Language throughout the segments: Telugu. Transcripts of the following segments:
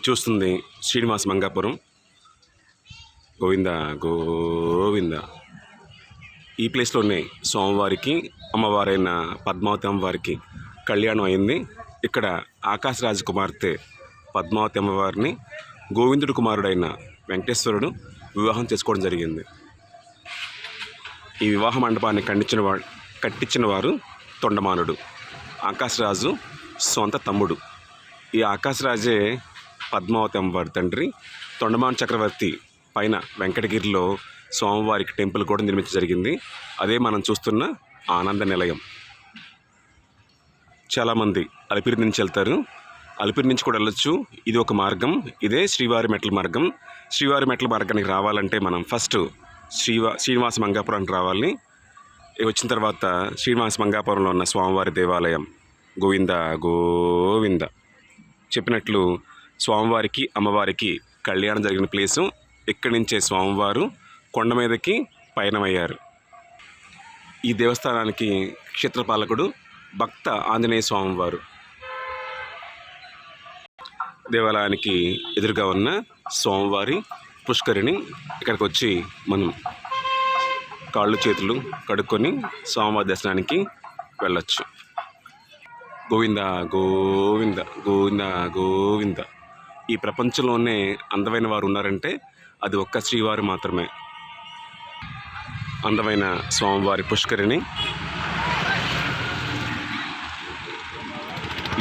మీరు చూస్తుంది శ్రీనివాస మంగాపురం. గోవింద గోవింద. ఈ ప్లేస్లోనే సోమవారికి అమ్మవారైన పద్మావతి అమ్మవారికి కళ్యాణం అయింది. ఇక్కడ ఆకాశరాజు కుమార్తె పద్మావతి అమ్మవారిని గోవిందుడు కుమారుడైన వెంకటేశ్వరుడు వివాహం చేసుకోవడం జరిగింది. ఈ వివాహ మండపాన్ని ఖండించిన వా కట్టించిన వారు తొండమానుడు. ఆకాశరాజు సొంత తమ్ముడు. ఈ ఆకాశరాజే పద్మావతి అమ్మవారి తండ్రి తొండమాన్ చక్రవర్తి పైన వెంకటగిరిలో స్వామివారికి టెంపుల్ కూడా నిర్మించడం జరిగింది. అదే మనం చూస్తున్న ఆనంద నిలయం. చాలామంది అలిపిరి నుంచి వెళ్తారు. అలిపిరి నుంచి కూడా వెళ్ళొచ్చు. ఇది ఒక మార్గం. ఇదే శ్రీవారి మెట్ల మార్గం. శ్రీవారి మెట్ల మార్గానికి రావాలంటే మనం ఫస్ట్ శ్రీవా శ్రీనివాస మంగాపురానికి రావాలి. వచ్చిన తర్వాత శ్రీనివాస మంగాపురంలో ఉన్న స్వామివారి దేవాలయం. గోవింద గోవింద. చెప్పినట్లు స్వామివారికి అమ్మవారికి కళ్యాణం జరిగిన ప్లేసు. ఇక్కడి నుంచే స్వామివారు కొండ మీదకి పయనమయ్యారు. ఈ దేవస్థానానికి క్షేత్రపాలకుడు భక్త ఆంజనేయ స్వామివారు. దేవాలయానికి ఎదురుగా ఉన్న స్వామివారి పుష్కరిణి ఇక్కడికి వచ్చి మనం కాళ్ళు చేతులు కడుక్కొని స్వామివారి దర్శనానికి వెళ్ళొచ్చు. గోవింద గోవింద గోవింద గోవింద. ఈ ప్రపంచంలోనే అందమైన వారు ఉన్నారంటే అది ఒక్క శ్రీవారు మాత్రమే. అందమైన స్వామివారి పుష్కరిణి.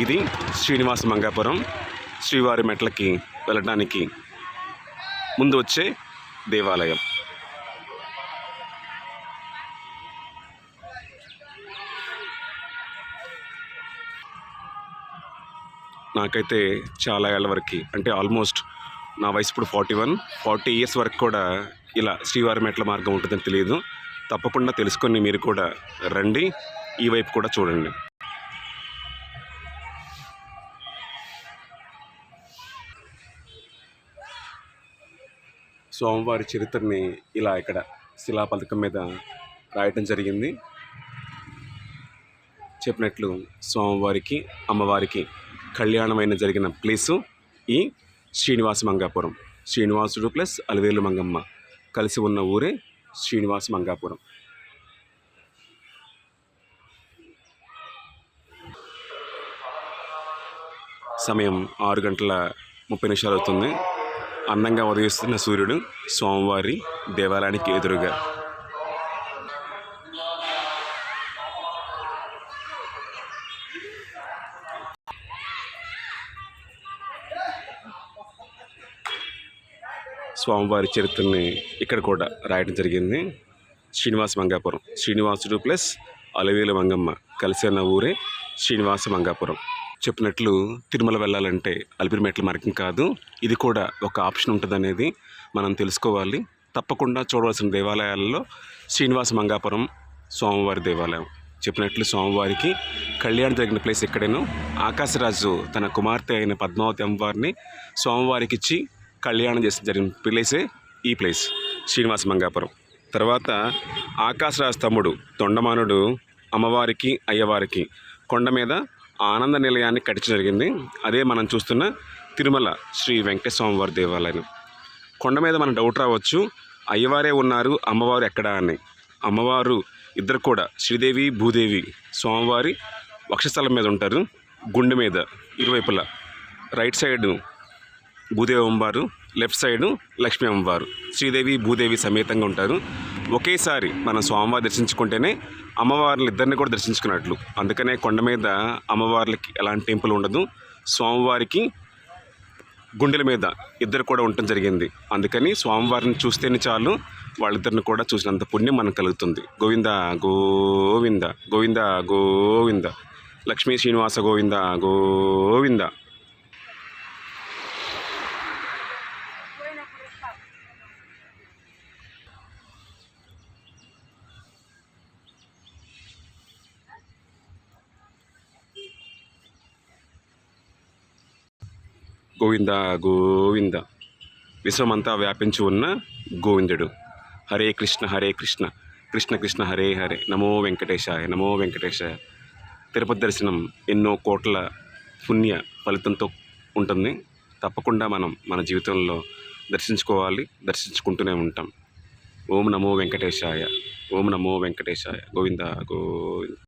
ఇది శ్రీనివాస మంగాపురం శ్రీవారి మెట్లకి వెళ్ళడానికి ముందు వచ్చే దేవాలయం. నాకైతే చాలా ఏళ్ళ వరకు అంటే ఆల్మోస్ట్ నా వయసు ఇప్పుడు ఫార్టీ వన్ ఫార్టీ ఇయర్స్ వరకు కూడా ఇలా శ్రీవారి మెట్ల మార్గం ఉంటుందని తెలియదు. తప్పకుండా తెలుసుకొని మీరు కూడా రండి ఈ వైపు కూడా చూడండి. స్వామివారి చరిత్రని ఇలా ఇక్కడ శిలాపథకం మీద రాయటం జరిగింది. చెప్పినట్లు స్వామివారికి అమ్మవారికి కళ్యాణమైన జరిగిన ప్లేసు ఈ శ్రీనివాస మంగాపురం. శ్రీనివాసుడు ప్లస్ అలవేలు మంగమ్మ కలిసి ఉన్న ఊరే శ్రీనివాస మంగాపురం. సమయం ఆరు గంటల ముప్పై నిమిషాలు అవుతుంది. అందంగా ఉదయిస్తున్న సూర్యుడు స్వామివారి దేవాలయానికి ఎదురుగా స్వామివారి చరిత్రని ఇక్కడ కూడా రాయడం జరిగింది. శ్రీనివాస మంగాపురం. శ్రీనివాసుడు ప్లస్ అలవేలు మంగమ్మ కలిసి ఉన్న ఊరే శ్రీనివాస మంగాపురం. చెప్పినట్లు తిరుమల వెళ్ళాలంటే అలిపిరిమెట్ల మార్గం కాదు. ఇది కూడా ఒక ఆప్షన్ ఉంటుందనేది మనం తెలుసుకోవాలి. తప్పకుండా చూడవలసిన దేవాలయాలలో శ్రీనివాస మంగాపురం స్వామివారి దేవాలయం. చెప్పినట్లు స్వామివారికి కళ్యాణం జరిగిన ప్లేస్ ఎక్కడేనో ఆకాశరాజు తన కుమార్తె అయిన పద్మావతి అమ్మవారిని స్వామివారికి ఇచ్చి కళ్యాణం చేసిన జరిగిన ప్లేసే ఈ ప్లేస్ శ్రీనివాస మంగాపురం. తర్వాత ఆకాశరాజు తమ్ముడు తొండమానుడు అమ్మవారికి అయ్యవారికి కొండ మీద ఆనంద నిలయాన్ని కట్టి జరిగింది. అదే మనం చూస్తున్న తిరుమల శ్రీ వెంకటస్వామివారి దేవాలయం. కొండ మీద మన డౌట్ రావచ్చు అయ్యవారే ఉన్నారు అమ్మవారు ఎక్కడా అని. అమ్మవారు ఇద్దరు కూడా శ్రీదేవి భూదేవి స్వామివారి వక్షస్థలం మీద ఉంటారు. గుండె మీద ఇరువైపులా. రైట్ సైడ్ భూదేవి అమ్మవారు లెఫ్ట్ సైడ్ లక్ష్మీ అమ్మవారు. శ్రీదేవి భూదేవి సమేతంగా ఉంటారు. ఒకేసారి మనం స్వామివారి దర్శించుకుంటేనే అమ్మవార్లు ఇద్దరిని కూడా దర్శించుకున్నట్లు. అందుకనే కొండ మీద అమ్మవార్లకి ఎలాంటి టెంపుల్ ఉండదు. స్వామివారికి గుండెల మీద ఇద్దరు కూడా ఉండటం జరిగింది. అందుకని స్వామివారిని చూస్తేనే చాలు వాళ్ళిద్దరిని కూడా చూసినంత పుణ్యం మనకు కలుగుతుంది. గోవింద గోవింద గోవింద గోవింద లక్ష్మీ శ్రీనివాస గోవింద గోవింద. గోవింద గోవింద. విశ్వమంతా వ్యాపించి ఉన్న గోవిందుడు. హరే కృష్ణ హరే కృష్ణ. కృష్ణ కృష్ణ హరే హరే. నమో వెంకటేశాయ నమో వెంకటేశాయ. తిరుపతి దర్శనం ఎన్నో కోట్ల పుణ్య ఫలితంతో ఉంటుంది. తప్పకుండా మనం మన జీవితంలో దర్శించుకోవాలి దర్శించుకుంటూనే ఉంటాం. ఓం నమో వెంకటేశాయ. ఓం నమో వెంకటేశాయ. గోవింద గోవింద.